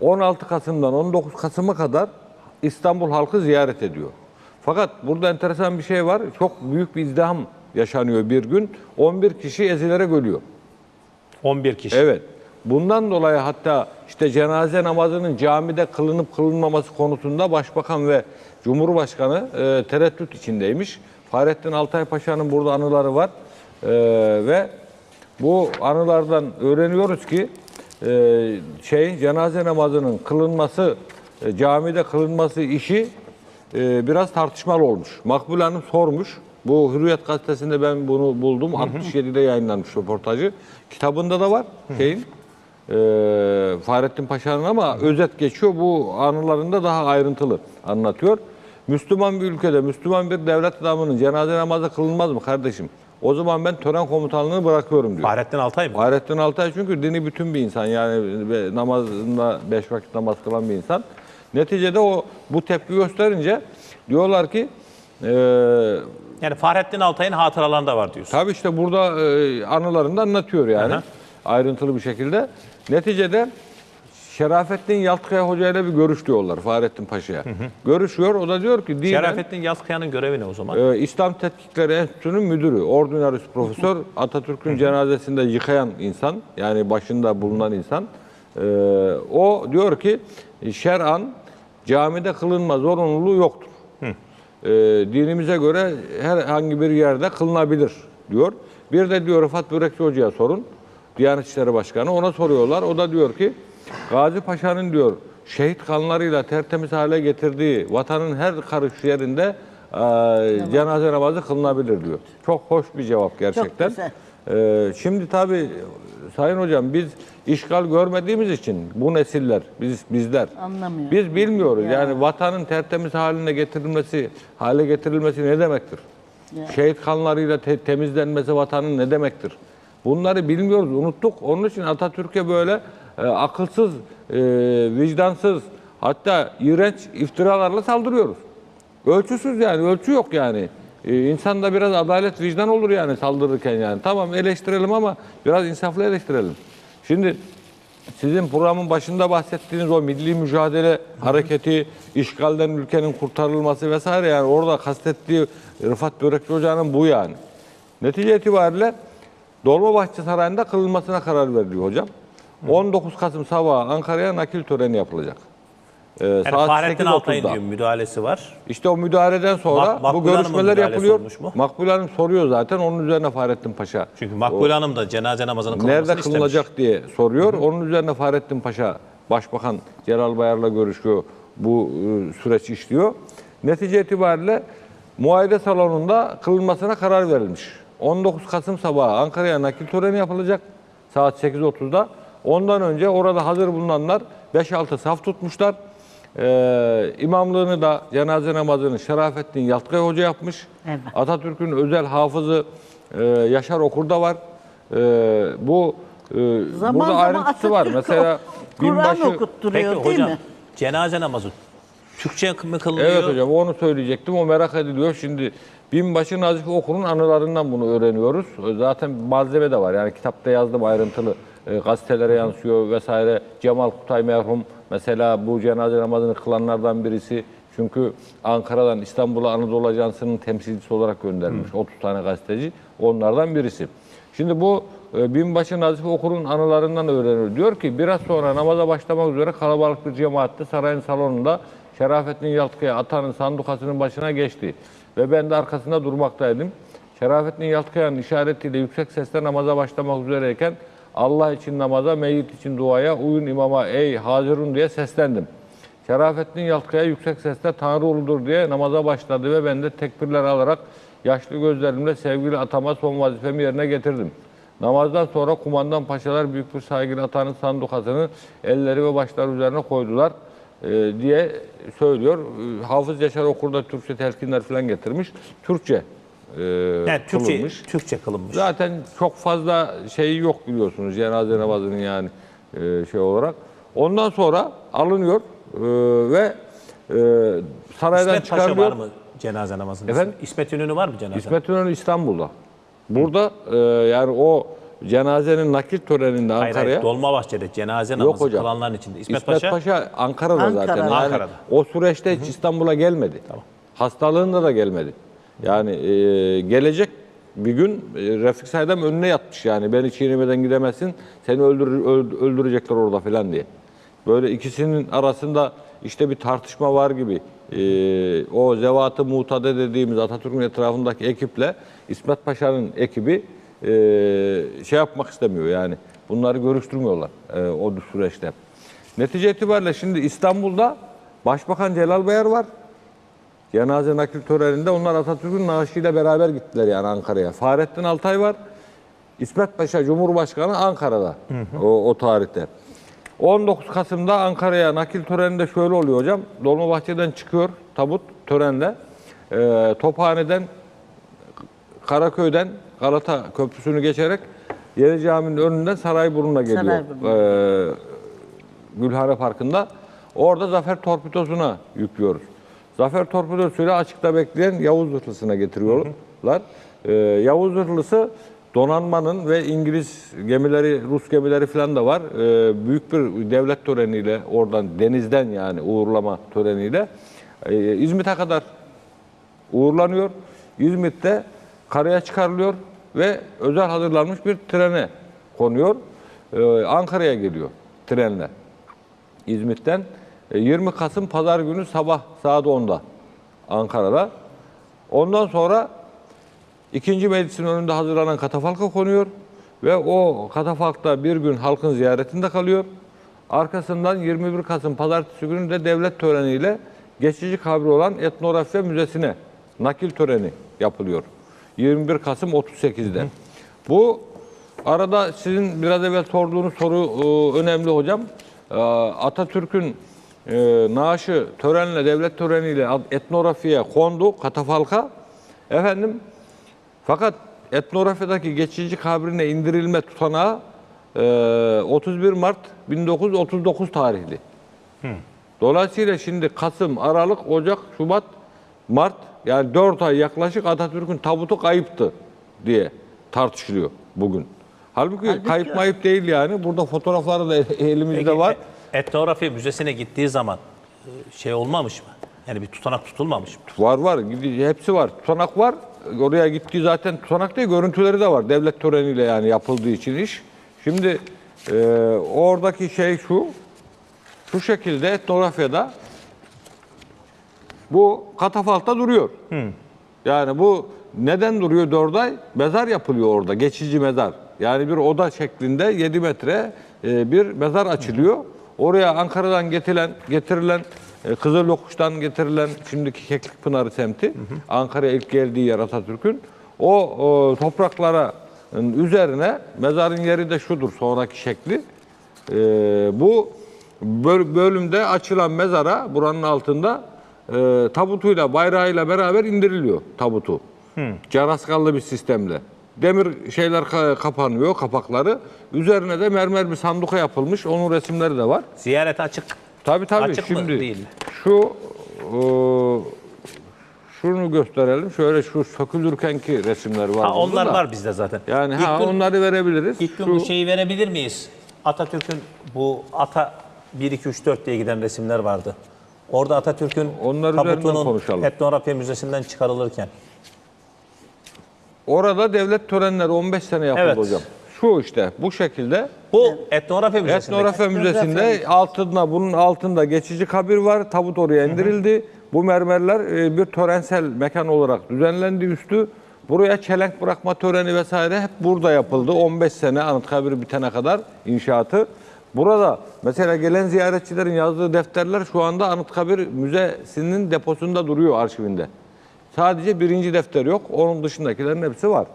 16 Kasım'dan 19 Kasım'a kadar İstanbul halkı ziyaret ediyor. Fakat burada enteresan bir şey var. Çok büyük bir izdiham yaşanıyor bir gün. 11 kişi ezilerek ölüyor. 11 kişi. Evet. Bundan dolayı hatta işte cenaze namazının camide kılınıp kılınmaması konusunda Başbakan ve Cumhurbaşkanı e, tereddüt içindeymiş. Fahrettin Altay Paşa'nın burada anıları var. E, ve bu anılardan öğreniyoruz ki e, şey cenaze namazının kılınması, e, camide kılınması işi e, biraz tartışmalı olmuş. Makbule Hanım sormuş. Bu Hürriyet gazetesinde ben bunu buldum. 67'de yayınlanmış röportajı. Kitabında da var şeyin. E, Fahrettin Paşa'nın ama özet geçiyor. Bu anılarında daha ayrıntılı anlatıyor. Müslüman bir ülkede, Müslüman bir devlet adamının cenaze namazı kılınmaz mı kardeşim? O zaman ben tören komutanlığını bırakıyorum diyor. Fahrettin Altay mı? Fahrettin Altay çünkü dini bütün bir insan yani namazında beş vakit namaz kılan bir insan. Neticede o bu tepki gösterince diyorlar ki e, Yani Fahrettin Altay'ın hatıralarında var diyorsun. tabii işte burada e, anılarında anlatıyor yani Aha. ayrıntılı bir şekilde. Neticede Şerafettin Yaltkaya Hoca ile bir görüş diyorlar Fahrettin Paşa'ya. Görüşüyor o da diyor ki dinen, Şerafettin Yazkaya'nın görevi ne o zaman? ee, İslam Tetkikleri Enstitüsü'nün müdürü, ordinarius profesör, Atatürk'ün cenazesinde yıkayan insan, yani başında bulunan insan. Ee, o diyor ki, şer'an camide kılınma zorunluluğu yoktur. Ee, dinimize göre herhangi bir yerde kılınabilir diyor. Bir de diyor Rıfat Börekçi Hoca'ya sorun. Diyanet İşleri Başkanı ona soruyorlar. O da diyor ki Gazi Paşa'nın diyor şehit kanlarıyla tertemiz hale getirdiği vatanın her karış yerinde e, cenaze namazı kılınabilir diyor. Çok hoş bir cevap gerçekten. güzel. Ee, şimdi tabii Sayın Hocam biz işgal görmediğimiz için bu nesiller, biz bizler Anlamıyor. biz bilmiyoruz. Ya. Yani vatanın tertemiz haline getirilmesi, hale getirilmesi ne demektir? Ya. Şehit kanlarıyla te- temizlenmesi vatanın ne demektir? Bunları bilmiyoruz, unuttuk. Onun için Atatürk'e böyle e, akılsız, e, vicdansız, hatta iğrenç iftiralarla saldırıyoruz. Ölçüsüz yani, ölçü yok yani. Ee, insanda biraz adalet, vicdan olur yani saldırırken yani. Tamam eleştirelim ama biraz insaflı eleştirelim. Şimdi sizin programın başında bahsettiğiniz o milli mücadele hareketi, işgalden ülkenin kurtarılması vesaire yani orada kastettiği Rıfat Börekçi Hoca'nın bu yani. Netice itibariyle Dolmabahçe Sarayı'nda kılınmasına karar veriliyor hocam. 19 Kasım sabahı Ankara'ya nakil töreni yapılacak. Ee, Yani saat Fahrettin 8.30'da. Altay'ın diyor müdahalesi var. İşte o müdahaleden sonra Mak- bu görüşmeler yapılıyor. Makbule Hanım soruyor zaten onun üzerine Fahrettin Paşa. Çünkü Makbule Hanım da cenaze namazının kılınmasını Nerede istemiş. kılınacak diye soruyor. Onun üzerine Fahrettin Paşa Başbakan Celal Bayar'la görüşüyor. Bu e, süreç işliyor. Netice itibariyle muayene salonunda kılınmasına karar verilmiş. 19 Kasım sabahı Ankara'ya nakil töreni yapılacak saat 8.30'da. Ondan önce orada hazır bulunanlar 5-6 saf tutmuşlar. Ee, imamlığını da cenaze namazını Şerafettin Yaltkaya Hoca yapmış. Evet. Atatürk'ün özel hafızı e, Yaşar Okur'da var. E, bu e, Zaman burada zaman ayrıntısı var. Atatürk Mesela Kur'an okutturuyor Peki değil hocam mi? cenaze namazı Türkçe mi kılınıyor? Evet hocam onu söyleyecektim. O merak ediliyor. Şimdi binbaşı Nazifi Okur'un anılarından bunu öğreniyoruz. Zaten malzeme de var. Yani kitapta yazdım ayrıntılı. E, gazetelere yansıyor vesaire. Cemal Kutay merhum mesela bu cenaze namazını kılanlardan birisi. Çünkü Ankara'dan İstanbul'a Anadolu Ajansı'nın temsilcisi olarak göndermiş. 30 tane gazeteci. Onlardan birisi. Şimdi bu e, binbaşı Nazifi Okur'un anılarından öğreniyor. Diyor ki biraz sonra namaza başlamak üzere kalabalık bir cemaatte sarayın salonunda Şerafettin Yaltkaya atanın sandukasının başına geçti. Ve ben de arkasında durmaktaydım. Şerafettin Yaltkaya'nın işaretiyle yüksek sesle namaza başlamak üzereyken Allah için namaza, meyyit için duaya, uyun imama ey Hazirun diye seslendim. Şerafettin Yaltkaya yüksek sesle Tanrı uludur diye namaza başladı ve ben de tekbirler alarak yaşlı gözlerimle sevgili atama son vazifemi yerine getirdim. Namazdan sonra kumandan paşalar büyük bir saygıyla atanın sandukasını elleri ve başları üzerine koydular e, diye söylüyor. E, Hafız Yaşar Okur'da Türkçe telkinler falan getirmiş. Türkçe e, Yani Türkçe, kılınmış. Türkçe kılınmış. Zaten çok fazla şeyi yok biliyorsunuz cenaze namazının yani e, şey olarak. Ondan sonra alınıyor e, ve e, saraydan İsmet Paşa çıkarılıyor. var mı cenaze namazında? Efendim? İsmet İnönü var mı cenaze? İsmet İnönü İstanbul'da. Burada e, yani o cenazenin nakil töreninde Hayır, Ankara'ya hayır, Dolmabahçe'de cenaze Yok namazı hocam. kılanların içinde. İsmet, İsmet, Paşa, Paşa, Ankara'da zaten. Ankara'da. Yani Ankara'da. O süreçte hiç İstanbul'a gelmedi. Hastalığında da gelmedi. Yani e, gelecek bir gün e, Refik Saydam önüne yatmış yani. Beni çiğnemeden gidemezsin. Seni öldür, öld- öldürecekler orada falan diye. Böyle ikisinin arasında işte bir tartışma var gibi. E, o Zevat-ı Muhtade dediğimiz Atatürk'ün etrafındaki ekiple İsmet Paşa'nın ekibi e, şey yapmak istemiyor yani. Bunları görüştürmüyorlar e, o süreçte. Netice itibariyle şimdi İstanbul'da Başbakan Celal Bayar var. Cenaze nakil töreninde onlar Atatürk'ün naaşıyla beraber gittiler yani Ankara'ya. Fahrettin Altay var. İsmet Paşa Cumhurbaşkanı Ankara'da o, o tarihte. 19 Kasım'da Ankara'ya nakil töreninde şöyle oluyor hocam. Dolmabahçe'den çıkıyor tabut törenle. Ee, Tophane'den Karaköy'den Galata Köprüsü'nü geçerek Yeni Cami'nin önünden Sarayburnu'na geliyor. Sarayburnu. Ee, Gülhane Parkı'nda. Orada Zafer Torpidosuna yüklüyoruz. Zafer Torpidosuyla açıkta bekleyen Yavuz Zırhlısı'na getiriyorlar. Ee, Yavuz Zırhlısı donanmanın ve İngiliz gemileri, Rus gemileri falan da var. Ee, büyük bir devlet töreniyle oradan denizden yani uğurlama töreniyle e, İzmit'e kadar uğurlanıyor. İzmit'te karaya çıkarılıyor ve özel hazırlanmış bir trene konuyor. Ee, Ankara'ya geliyor trenle. İzmit'ten 20 Kasım Pazar günü sabah saat 10'da Ankara'da. Ondan sonra ikinci meclisin önünde hazırlanan katafalka konuyor ve o katafalkta bir gün halkın ziyaretinde kalıyor. Arkasından 21 Kasım Pazartesi günü de devlet töreniyle geçici kabri olan Etnografya Müzesi'ne nakil töreni yapılıyor. 21 Kasım 38'de. Bu arada sizin biraz evvel sorduğunuz soru e, önemli hocam. E, Atatürk'ün e, naaşı törenle, devlet töreniyle etnografya kondu, katafalka. Efendim fakat etnografyadaki geçici kabrine indirilme tutanağı e, 31 Mart 1939 tarihli. Dolayısıyla şimdi Kasım, Aralık, Ocak, Şubat, Mart yani 4 ay yaklaşık Atatürk'ün tabutu kayıptı diye tartışılıyor bugün. Halbuki, Halbuki- kayıp mayıp değil yani. Burada fotoğrafları da elimizde Peki, var. Etnografi Müzesi'ne gittiği zaman e, şey olmamış mı? Yani bir tutanak tutulmamış mı? Var var. Hepsi var. Tutanak var. Oraya gittiği zaten tutanak değil, görüntüleri de var. Devlet töreniyle yani yapıldığı için iş. Şimdi e, oradaki şey şu. Şu şekilde etnografyada bu katafalkta duruyor. Yani bu neden duruyor 4 ay? Mezar yapılıyor orada, geçici mezar. Yani bir oda şeklinde 7 metre e, bir mezar açılıyor. Oraya Ankara'dan getirilen, getirilen e, Kızıl Yokuş'tan getirilen şimdiki Keklikpınarı semti, Ankara'ya ilk geldiği yer Atatürk'ün. O, o topraklara üzerine mezarın yeri de şudur sonraki şekli. Ee, bu böl- bölümde açılan mezara buranın altında e, tabutuyla bayrağıyla beraber indiriliyor tabutu. Caraskallı bir sistemle. Demir şeyler ka- kapanıyor kapakları. Üzerine de mermer bir sanduka yapılmış. Onun resimleri de var. Ziyarete açık. Tabii tabii. Açık mı? Şimdi Değil. şu e, şunu gösterelim. Şöyle şu sökülürkenki resimler var. Ha, burada onlar da. var bizde zaten. Yani İlk ha gün- onları verebiliriz. İlk gün Şu- bu şeyi verebilir miyiz? Atatürk'ün bu ata 1 2 3 4 diye giden resimler vardı. Orada Atatürk'ün Onlar üzerinden konuşalım. etnografya müzesinden çıkarılırken. Orada devlet törenleri 15 sene yapıldı Evet. hocam. Şu işte bu şekilde Bu etnografya müzesinde. Etnografya Müzesi'nde altında bunun altında geçici kabir var. Tabut oraya indirildi. Bu mermerler e, bir törensel mekan olarak düzenlendi üstü. Buraya çelenk bırakma töreni vesaire hep burada yapıldı. 15 sene Anıtkabir bitene kadar inşaatı. Burada mesela gelen ziyaretçilerin yazdığı defterler şu anda Anıtkabir Müzesi'nin deposunda duruyor arşivinde. Sadece birinci defter yok. Onun dışındakilerin hepsi var.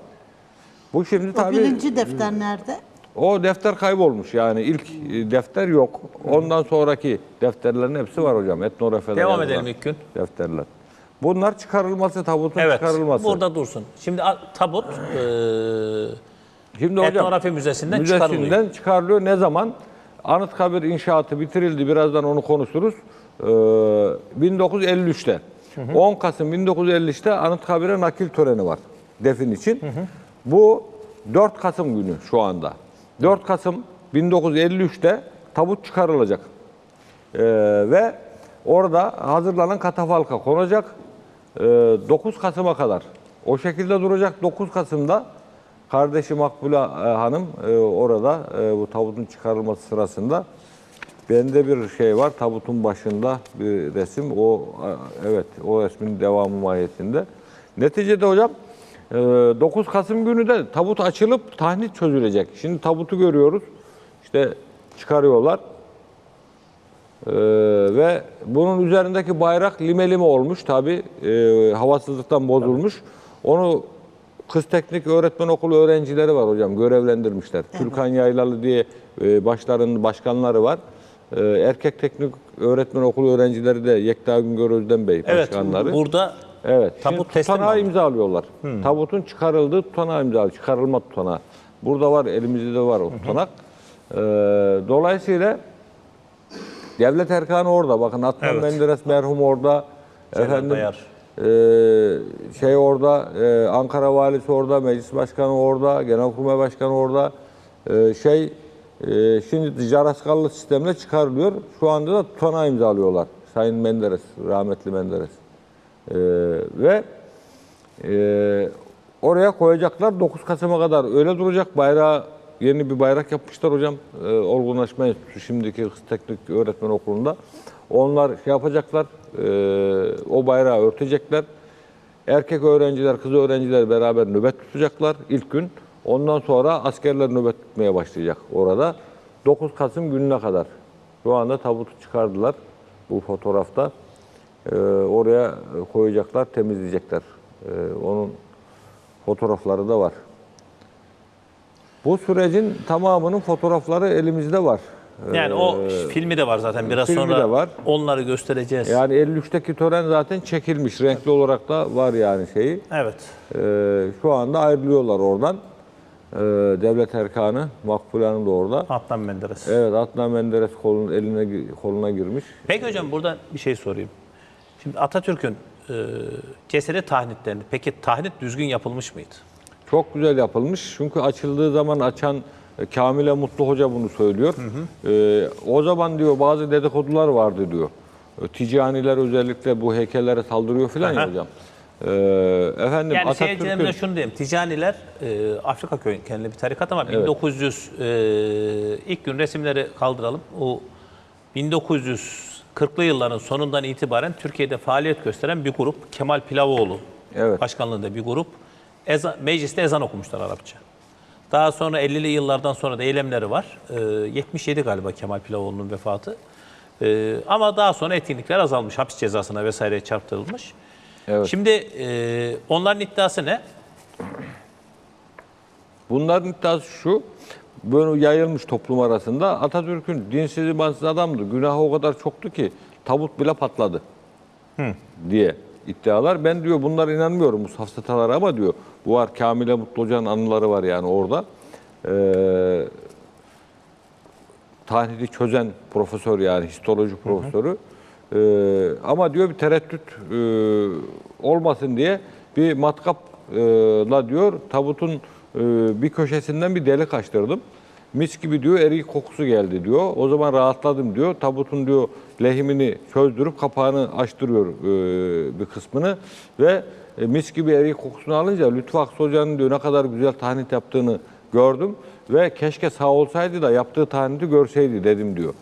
Bu şimdi O tabii birinci defter nerede? o defter kaybolmuş yani ilk e, defter yok. Ondan sonraki defterlerin hepsi var hocam. Etnografyada Devam edelim ilk gün. Defterler. Bunlar çıkarılması, tabutun Evet. çıkarılması. Burada dursun. Şimdi tabut e, Şimdi hocam etnografya müzesinden, çıkarılıyor. müzesinden çıkarılıyor. Ne zaman? Anıtkabir inşaatı bitirildi. Birazdan onu konuşuruz. Ee, 1953'te. 10 Kasım 1953'te Anıtkabir'e nakil töreni var. Defin için. Bu 4 Kasım günü şu anda. 4 Kasım 1953'te tabut çıkarılacak. Ee, ve orada hazırlanan katafalka konacak. Ee, 9 Kasım'a kadar o şekilde duracak. 9 Kasım'da kardeşi Makbule e, Hanım e, orada e, bu tabutun çıkarılması sırasında bende bir şey var tabutun başında bir resim. O e, evet o resmin devamı mahiyetinde. Neticede hocam e, 9 Kasım günü de tabut açılıp tahnit çözülecek. Şimdi tabutu görüyoruz. İşte çıkarıyorlar. Ee, ve bunun üzerindeki bayrak lime lime olmuş tabi havasızlıktan bozulmuş. Onu Kız Teknik Öğretmen Okulu öğrencileri var hocam görevlendirmişler. Türkan Yaylalı diye e, başların başkanları var. Ee, erkek Teknik Öğretmen Okulu öğrencileri de Yekta Güngör Özden Bey Evet. başkanları. Burada Evet. Tabut teslim tutanağı imzalıyorlar. Tabutun çıkarıldığı tutanağı imzalıyor. Çıkarılma tutanağı. Burada var, elimizde de var o tutanak. Ee, dolayısıyla devlet erkanı orada. Bakın Adnan Evet. Menderes merhum orada. Celal Efendim Bayar. e, şey orada, e, Ankara valisi orada, meclis başkanı orada, genelkurmay başkanı orada. E, şey e, şimdi Caraskallı sistemle çıkarılıyor. Şu anda da tutanağı imzalıyorlar. Sayın Menderes, rahmetli Menderes. Ee, ve e, oraya koyacaklar 9 Kasım'a kadar öyle duracak bayrağı yeni bir bayrak yapmışlar hocam e, Olgunlaşma Enstitüsü şimdiki Teknik Öğretmen Okulu'nda onlar şey yapacaklar e, o bayrağı örtecekler erkek öğrenciler kız öğrenciler beraber nöbet tutacaklar ilk gün ondan sonra askerler nöbet tutmaya başlayacak orada 9 Kasım gününe kadar şu anda tabutu çıkardılar bu fotoğrafta ee, oraya koyacaklar, temizleyecekler. Ee, onun fotoğrafları da var. Bu sürecin tamamının fotoğrafları elimizde var. yani o filmi de var zaten biraz Ee, filmi sonra de var. onları göstereceğiz. Yani 53'teki tören zaten çekilmiş. Renkli olarak da var yani şeyi. Evet. Ee, şu anda ayrılıyorlar oradan. Ee, devlet erkanı, Hanım da orada. Adnan Menderes. Evet, Adnan Menderes kolun, eline koluna girmiş. Peki hocam burada bir şey sorayım. Şimdi Atatürk'ün e, cesedi tahnitlerini peki tahnit düzgün yapılmış mıydı? Çok güzel yapılmış. Çünkü açıldığı zaman açan e, Kamile Mutlu Hoca bunu söylüyor. Ee, o zaman diyor bazı dedikodular vardı diyor. E, Ticaniler özellikle bu heykellere saldırıyor falan ya hocam. Ee, efendim Yani seyircilerimize şunu diyeyim. Ticaniler e, Afrika kökenli bir tarikat ama 1900 e, ilk gün resimleri kaldıralım. O 1940'lı yılların sonundan itibaren Türkiye'de faaliyet gösteren bir grup. Kemal Pilavoğlu Evet. başkanlığında bir grup. Ezan, mecliste ezan okumuşlar Arapça. Daha sonra 50'li yıllardan sonra da eylemleri var. E, 77 galiba Kemal Pilavoğlu'nun vefatı. E, ama daha sonra etkinlikler azalmış. Hapis cezasına vesaireye çarptırılmış. Evet. Şimdi e, onların iddiası ne? Bunların iddiası şu, böyle yayılmış toplum arasında Atatürk'ün dinsiz imansız adamdı. Günahı o kadar çoktu ki tabut bile patladı diye iddialar. Ben diyor bunlara inanmıyorum bu safsatalara ama diyor bu var Kamile Mutlu Hoca'nın anıları var yani orada. Ee, tahnidi çözen profesör yani histoloji profesörü. Ee, ama diyor bir tereddüt e, olmasın diye bir matkapla diyor tabutun e, bir köşesinden bir delik açtırdım. Mis gibi diyor erik kokusu geldi diyor. O zaman rahatladım diyor. Tabutun diyor lehimini çözdürüp kapağını açtırıyor e, bir kısmını ve e, mis gibi erik kokusunu alınca Lütfü Aksu Hoca'nın diyor ne kadar güzel tahnit yaptığını gördüm ve keşke sağ olsaydı da yaptığı tahniti görseydi dedim diyor.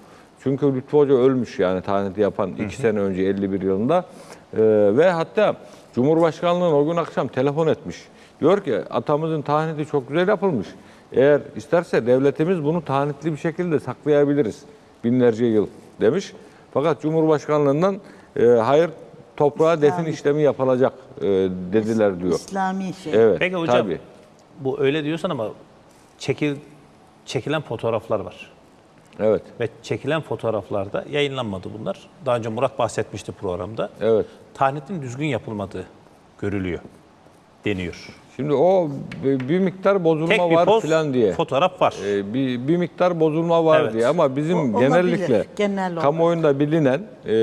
Çünkü Lütfü Hoca ölmüş yani tahniti yapan iki sene önce 51 yılında. Ee, ve hatta Cumhurbaşkanlığı'na o gün akşam telefon etmiş. Diyor ki atamızın tahniti çok güzel yapılmış. Eğer isterse devletimiz bunu tahnitli bir şekilde saklayabiliriz binlerce yıl demiş. Fakat Cumhurbaşkanlığından e, hayır toprağa defin İslami. işlemi yapılacak e, dediler diyor. İslami şey. Evet. Peki hocam tabii. bu öyle diyorsan ama çekil, çekilen fotoğraflar var. Evet. Ve çekilen fotoğraflarda yayınlanmadı bunlar. Daha önce Murat bahsetmişti programda. Evet. Tahnitin düzgün yapılmadığı görülüyor, deniyor. Şimdi o bir miktar bozulma Tek bir var poz filan diye. fotoğraf var. Ee, bir, bir miktar bozulma var Evet. diye ama bizim O- olabilir, genellikle genel olarak. kamuoyunda bilinen e,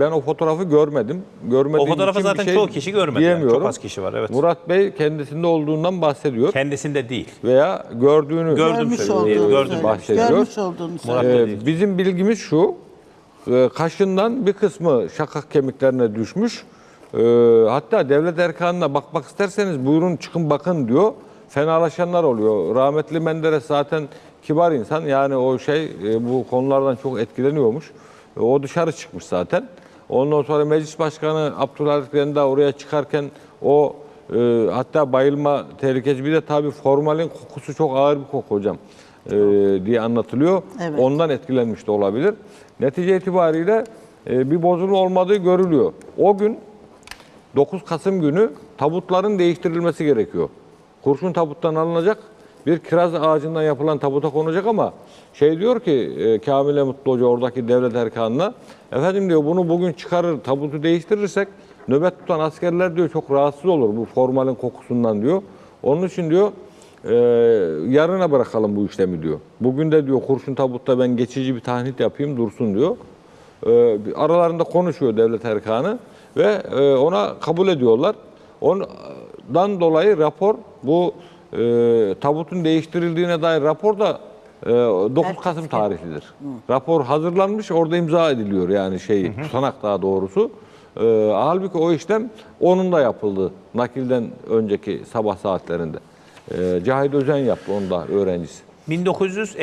ben o fotoğrafı görmedim. Görmediğim O fotoğrafı için bir zaten şey çoğu kişi görmedi yani. Diyemiyorum. Çok az kişi var, evet. Murat Bey kendisinde olduğundan bahsediyor Kendisinde değil. veya gördüğünü Gördüm Görmüş söylüyor, olduğunu gördüm söylemiş. bahsediyor. Görmüş olduğunu Murat söylüyor. Ee, değil. bizim bilgimiz şu, e, kaşından bir kısmı şakak kemiklerine düşmüş. Ee, hatta devlet erkanına bakmak isterseniz buyurun çıkın bakın diyor. Fenalaşanlar oluyor. Rahmetli Menderes zaten kibar insan. Yani o şey e, bu konulardan çok etkileniyormuş. E, o dışarı çıkmış zaten. Ondan sonra meclis başkanı Abdülharik Renda oraya çıkarken o e, hatta bayılma tehlikesi bir de tabii formalin kokusu çok ağır bir koku hocam e, diye anlatılıyor. Evet. Ondan etkilenmiş de olabilir. Netice itibariyle e, bir bozulma olmadığı görülüyor. O gün 9 Kasım günü tabutların değiştirilmesi gerekiyor. Kurşun tabuttan alınacak, bir kiraz ağacından yapılan tabuta konacak ama şey diyor ki e, Kamile Mutlu Hoca oradaki devlet erkanına, efendim diyor bunu bugün çıkarır tabutu değiştirirsek nöbet tutan askerler diyor çok rahatsız olur bu formalin kokusundan diyor. Onun için diyor e, yarına bırakalım bu işlemi diyor. Bugün de diyor kurşun tabutta ben geçici bir tahnit yapayım dursun diyor. E, aralarında konuşuyor devlet erkanı ve e, ona kabul ediyorlar. Ondan dolayı rapor bu e, tabutun değiştirildiğine dair rapor da e, 9 Kasım tarihlidir. Rapor hazırlanmış orada imza ediliyor yani şey tutanak daha doğrusu. E, halbuki o işlem onun da yapıldı nakilden önceki sabah saatlerinde. E, Cahit Özen yaptı onu da öğrencisi. 1953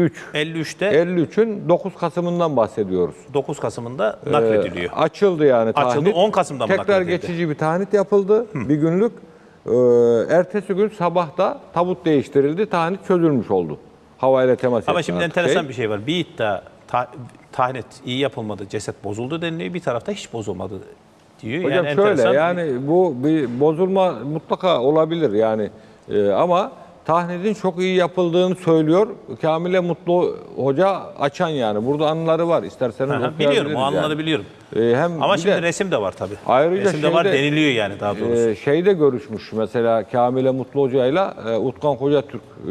3. 53'te 53'ün 9 Kasım'ından bahsediyoruz. 9 Kasım'ında naklediliyor. Ee, açıldı yani Açıldı, tahnit. 10 Kasım'da mı Tekrar nakledildi? geçici bir tahnit yapıldı. Bir günlük. Ee, ertesi gün sabahta tabut değiştirildi. Tahnit çözülmüş oldu. Havayla temas Ama şimdi enteresan şey. bir şey var. Bir iddia ta, tahnit iyi yapılmadı, ceset bozuldu deniliyor. Bir tarafta hiç bozulmadı diyor. Hocam yani şöyle enteresan. yani bu bir bozulma mutlaka olabilir yani Ee, ama tahnitin çok iyi yapıldığını söylüyor. Kamile Mutlu Hoca açan yani. Burada anıları var. İsterseniz Aha, biliyorum, o anları yani. biliyorum. Ee, hem Ama şimdi de- resim de var tabii. Ayrıca resim de var şeyde- deniliyor yani daha doğrusu. Ee, şeyde görüşmüş mesela Kamile Mutlu Hoca'yla e, Utkan Koca Türk e,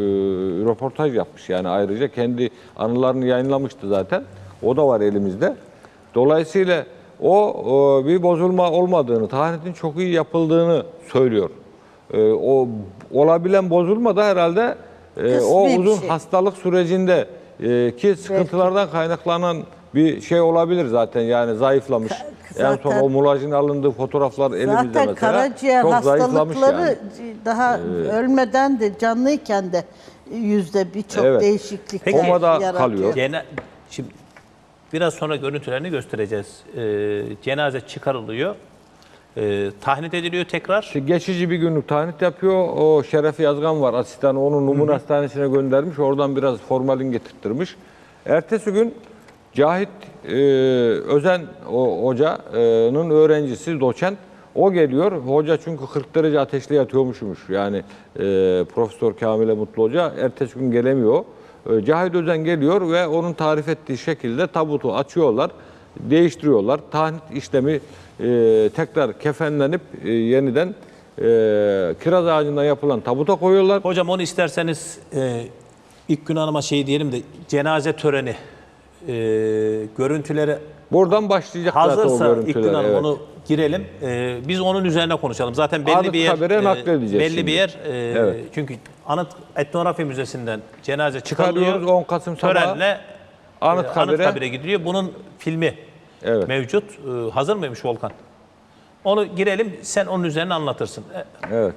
röportaj yapmış. Yani ayrıca kendi anılarını yayınlamıştı zaten. O da var elimizde. Dolayısıyla o, o bir bozulma olmadığını, tahnitin çok iyi yapıldığını söylüyor. E, o olabilen bozulma da herhalde e, Kısmi o bir uzun şey. hastalık sürecinde e, ki sıkıntılardan kaynaklanan bir şey olabilir zaten yani zayıflamış. en son zaten- o mulajın alındığı fotoğraflar elimizde Zaten mesela. karaciğer Çok zayıflamış hastalıkları yani. daha ölmeden de canlıyken de yüzde birçok Evet. değişiklikler Peki. Komada yaratıyor. kalıyor. Gene, şimdi biraz sonra görüntülerini göstereceğiz. Ee, cenaze çıkarılıyor. Ee, tahnit ediliyor tekrar. İşte geçici bir günlük tahnit yapıyor. O Şeref Yazgan var asistan onu numune hastanesine göndermiş. Oradan biraz formalin getirttirmiş. Ertesi gün Cahit e, Özen o, hocanın öğrencisi, doçent. O geliyor. Hoca çünkü 40 derece ateşli yatıyormuşmuş. Yani e, Profesör Kamile Mutlu Hoca ertesi gün gelemiyor. E, Cahit Özen geliyor ve onun tarif ettiği şekilde tabutu açıyorlar, değiştiriyorlar. Tahnit işlemi e, tekrar kefenlenip e, yeniden e, kiraz ağacından yapılan tabuta koyuyorlar. Hocam onu isterseniz e, ilk gün hanıma şey diyelim de cenaze töreni e, görüntüleri Buradan başlayacak zaten o hazırsa ilk görüntüler. gün hanım evet. onu girelim. E, biz onun üzerine konuşalım. Zaten belli Anıt bir yer nakledeceğiz belli şimdi. bir yer e, Evet. çünkü Anıt Etnografya Müzesi'nden cenaze çıkarılıyor. Çıkarıyoruz 10 Kasım sabahı. Törenle Anıt e, habere- Anıtkabir'e gidiliyor. Bunun filmi Evet. mevcut. E, hazır mıymış Volkan? Onu girelim. Sen onun üzerine anlatırsın. E, Evet.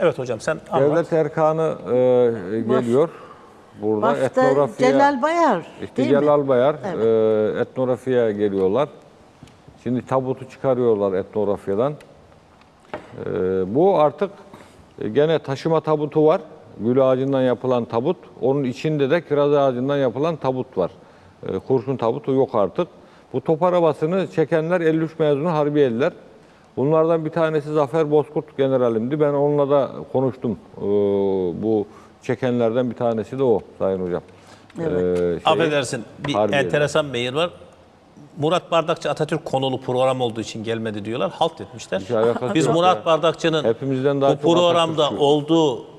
Evet hocam sen anlat. Devlet erkanı e, geliyor. Burada Başta etnografya Celal Bayar İşte değil mi? Celal Bayar e, etnografya geliyorlar. Şimdi tabutu çıkarıyorlar etnografyadan. E, bu artık e, gene taşıma tabutu var. Gül ağacından yapılan tabut. Onun içinde de kiraz ağacından yapılan tabut var. E, kurşun tabutu yok artık. Bu top arabasını çekenler 53 mezunu Harbiyeliler. Bunlardan bir tanesi Zafer Bozkurt generalimdi. Ben onunla da konuştum. E, bu çekenlerden bir tanesi de o Sayın Hocam. E, şey- Affedersin bir Harbiye'de. enteresan mail var. Murat Bardakçı Atatürk konulu program olduğu için gelmedi diyorlar. Halt etmişler. Biz Murat ya. Bardakçı'nın Hepimizden daha bu programda olduğu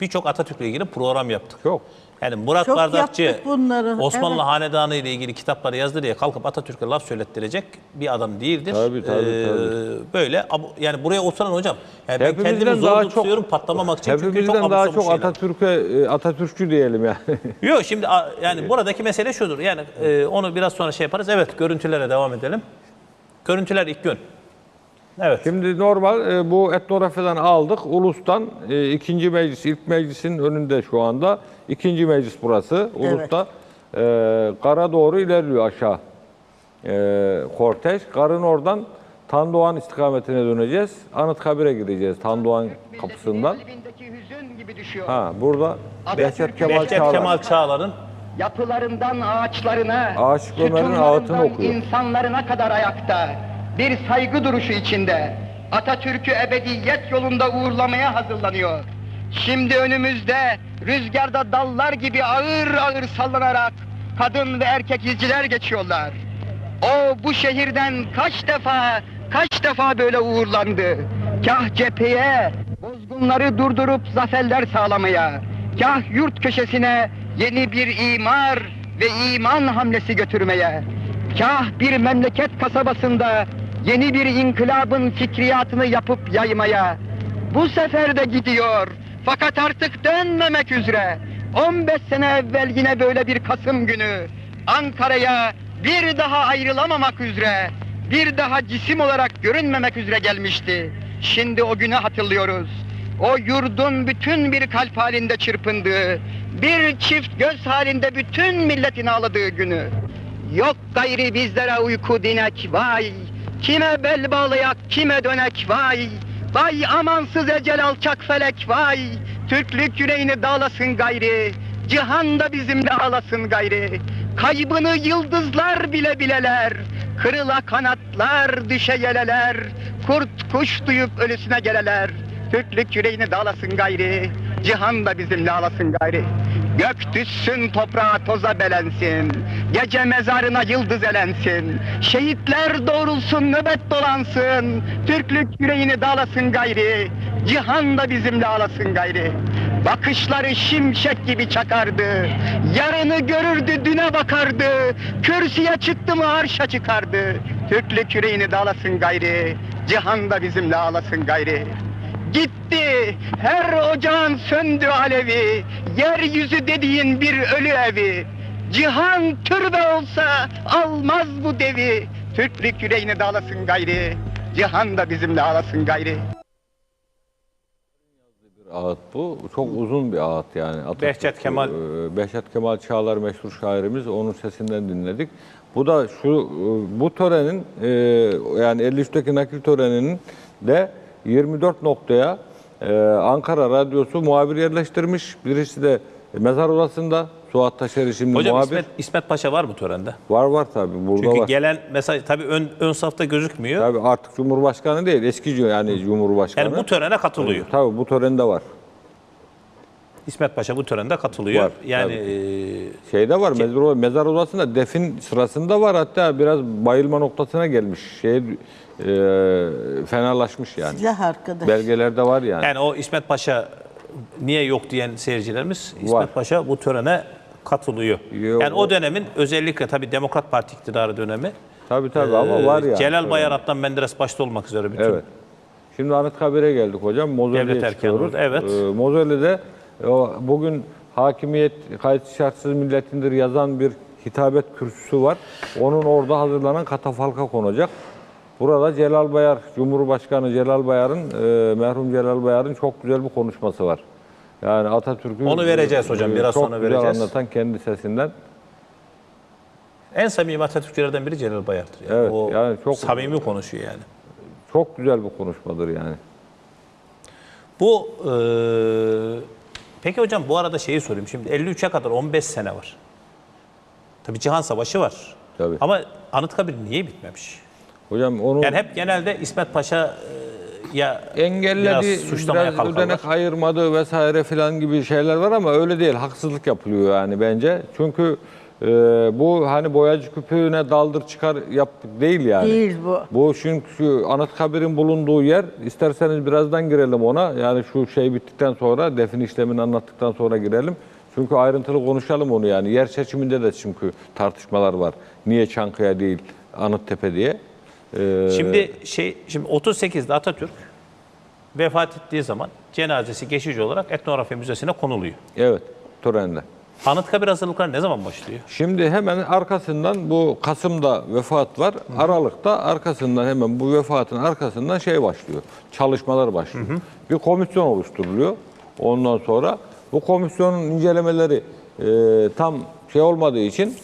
birçok Atatürk'le ilgili program yaptık. Çok. Yani Murat Çok Bardakçı bunları, Osmanlı evet. Hanedanı ile ilgili kitapları yazdı diye kalkıp Atatürk'e laf söylettirecek bir adam değildir. Tabii, tabii, tabii. Böyle yani buraya oturan hocam yani ben Hepimizden kendimi zor daha tutuyorum çok- patlamamak için çünkü çok Hepimizden daha çok. Atatürk'e e, Atatürkçü diyelim yani. Yok şimdi yani buradaki mesele şudur. Yani e, onu biraz sonra şey yaparız. Evet görüntülere devam edelim. Görüntüler ilk gün. Evet. Şimdi normal e, bu etnografiden aldık. Ulus'tan e, ikinci meclis, ilk meclisin önünde şu anda. ikinci meclis burası. Evet. Ulus'ta e, Gar'a doğru ilerliyor aşağı. E, kortej. Gar'ın oradan Tandoğan istikametine döneceğiz. Anıtkabir'e gireceğiz Tandoğan kapısından. Kalbindeki hüzün gibi düşüyor. Ha burada Behçet Kemal Behçet Çağlar. Kemal Çağlar'ın Yapılarından ağaçlarına, Aşık Ömer'in sütunlarından ağıtını okuyor. insanlarına kadar ayakta, bir saygı duruşu içinde Atatürk'ü ebediyet yolunda uğurlamaya hazırlanıyor. Şimdi önümüzde rüzgarda dallar gibi ağır ağır sallanarak kadın ve erkek izciler geçiyorlar. O bu şehirden kaç defa, kaç defa böyle uğurlandı. Kah cepheye, bozgunları durdurup zaferler sağlamaya, kah yurt köşesine yeni bir imar ve iman hamlesi götürmeye, kah bir memleket kasabasında yeni bir inkılabın fikriyatını yapıp yaymaya, bu sefer de gidiyor. Fakat artık dönmemek üzere. 15 sene evvel yine böyle bir Kasım günü Ankara'ya bir daha ayrılamamak üzere, bir daha cisim olarak görünmemek üzere gelmişti. Şimdi o günü hatırlıyoruz. O yurdun bütün bir kalp halinde çırpındığı, bir çift göz halinde bütün milletin ağladığı günü. Yok gayri bizlere uyku dinek vay, kime bel bağlayak kime dönek vay, Vay amansız ecel alçak felek vay! Türklük yüreğini dağlasın gayri Cihanda bizimle ağlasın gayri! Kaybını yıldızlar bile bileler Kırıla kanatlar düşe yeleler! Kurt kuş duyup ölüsüne geleler Türklük yüreğini dağlasın gayri Cihanda bizimle ağlasın gayri Gök düşsün toprağa toza belensin. Gece mezarına yıldız elensin. Şehitler doğrulsun nöbet dolansın. Türklük yüreğini dağlasın gayri. Cihan da bizimle ağlasın gayri. Bakışları şimşek gibi çakardı. Yarını görürdü düne bakardı. Kürsüye çıktı mı arşa çıkardı. Türklük yüreğini dağlasın gayri. Cihan da bizimle ağlasın gayri Gitti her ocağın söndü alevi Yeryüzü dediğin bir ölü evi Cihan türbe olsa almaz bu devi Türklük yüreğini dağlasın gayri Cihan da bizimle ağlasın gayri ağıt bu. Çok uzun bir ağıt yani. Atatürk, Behçet Kemal. e, Behçet Kemal Çağlar meşhur şairimiz. Onun sesinden dinledik. Bu da şu e, bu törenin e, yani 53'teki nakil töreninin de 24 noktaya e, Ankara Radyosu muhabir yerleştirmiş. Birisi de mezar odasında Suat Taşeri şimdi hocam muhabir. İsmet, İsmet Paşa var mı törende? Var var tabii burada Çünkü var. gelen mesaj tabii ön, ön safta gözükmüyor. Tabii artık Cumhurbaşkanı değil eski yani Cumhurbaşkanı. Yani bu törene katılıyor. Tabii bu törende var. İsmet Paşa bu törende katılıyor. Var, yani tabii. E, Şeyde var mezar, mezar odasında defin sırasında var hatta biraz bayılma noktasına gelmiş. Şey e, fenalaşmış yani. Silah arkadaş. Belgelerde var yani. yani o İsmet Paşa niye yok diyen seyircilerimiz İsmet Var. Paşa bu törene katılıyor. Yok, yani o- dönemin özellikle tabii Demokrat Parti iktidarı dönemi. Tabii tabii ama var Ee, yani. Celal Bayar Adnan Menderes başta olmak üzere bütün Evet. Şimdi Anıtkabir'e geldik hocam. Devlet erkanı çıkıyoruz. orada, evet. Ee, o, bugün hakimiyet kayıt şartsız milletindir yazan bir hitabet kürsüsü var. Onun orada hazırlanan katafalka konacak. Burada Celal Bayar, Cumhurbaşkanı Celal Bayar'ın, e, merhum Celal Bayar'ın çok güzel bir konuşması var. Yani Atatürk'ü Onu vereceğiz hocam, biraz çok sonra güzel vereceğiz. anlatan kendi sesinden. En samimi Atatürkçülerden biri Celal Bayar'dır. Yani. Evet, o yani çok- samimi konuşuyor yani. Çok güzel bir konuşmadır yani. Bu e, peki hocam bu arada şeyi sorayım. Şimdi 53'e kadar 15 sene var. Tabii Cihan Savaşı var. Tabii. Ama Anıtkabir niye bitmemiş? Hocam onu Yani hep genelde İsmet Paşa e, ya engelledi, biraz biraz, suçlamaya kalkarlar. ödenek ayırmadı vesaire filan gibi şeyler var ama öyle değil. Haksızlık yapılıyor yani bence. Çünkü e, bu hani boyacı küpüne daldır çıkar yap değil yani. Değil bu. Bu çünkü Anıtkabir'in bulunduğu yer isterseniz birazdan girelim ona. Yani şu şey bittikten sonra defin işlemini anlattıktan sonra girelim. Çünkü ayrıntılı konuşalım onu yani. Yer seçiminde de çünkü tartışmalar var. Niye Çankaya değil Anıttepe diye. Ee, Şimdi şey şimdi 38'de Atatürk vefat ettiği zaman cenazesi geçici olarak etnografi müzesine konuluyor. Evet, törenle. Anıtkabir hazırlıkları ne zaman başlıyor? Şimdi hemen arkasından bu Kasım'da vefat var. Aralık'ta arkasından hemen bu vefatın arkasından şey başlıyor. Çalışmalar başlıyor. Bir komisyon oluşturuluyor. Ondan sonra bu komisyonun incelemeleri e, tam şey olmadığı için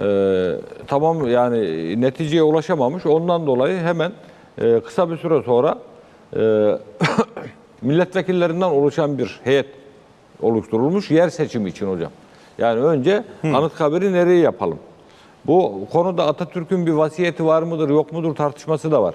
e, tamam yani neticeye ulaşamamış. Ondan dolayı hemen e, kısa bir süre sonra e, milletvekillerinden oluşan bir heyet oluşturulmuş yer seçimi için hocam. Yani önce Anıtkabir'i nereye yapalım? Bu konuda Atatürk'ün bir vasiyeti var mıdır yok mudur tartışması da var.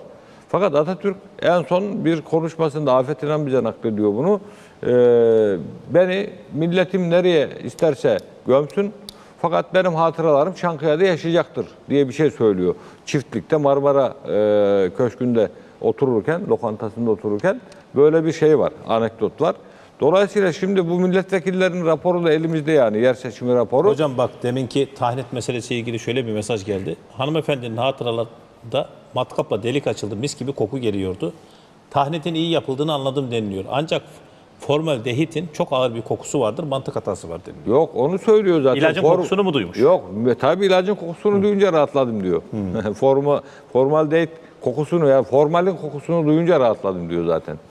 Fakat Atatürk en son bir konuşmasında Afet İnan bize naklediyor bunu. Ee, beni milletim nereye isterse gömsün fakat benim hatıralarım Çankaya'da yaşayacaktır diye bir şey söylüyor. Çiftlikte Marmara e, Köşkü'nde otururken, lokantasında otururken böyle bir şey var, anekdot var. Dolayısıyla şimdi bu milletvekillerinin raporu da elimizde yani yer seçimi raporu. Hocam bak deminki tahnit meselesiyle ilgili şöyle bir mesaj geldi. Hanımefendinin hatıralarında matkapla delik açıldı, mis gibi koku geliyordu. Tahnitin iyi yapıldığını anladım deniliyor. Ancak formaldehitin çok ağır bir kokusu vardır, mantık hatası var deniliyor. Yok onu söylüyor zaten. İlacın kokusunu mu duymuş? Yok tabii ilacın kokusunu duyunca rahatladım diyor. Forma, formaldehit kokusunu ya formalin kokusunu duyunca rahatladım diyor zaten.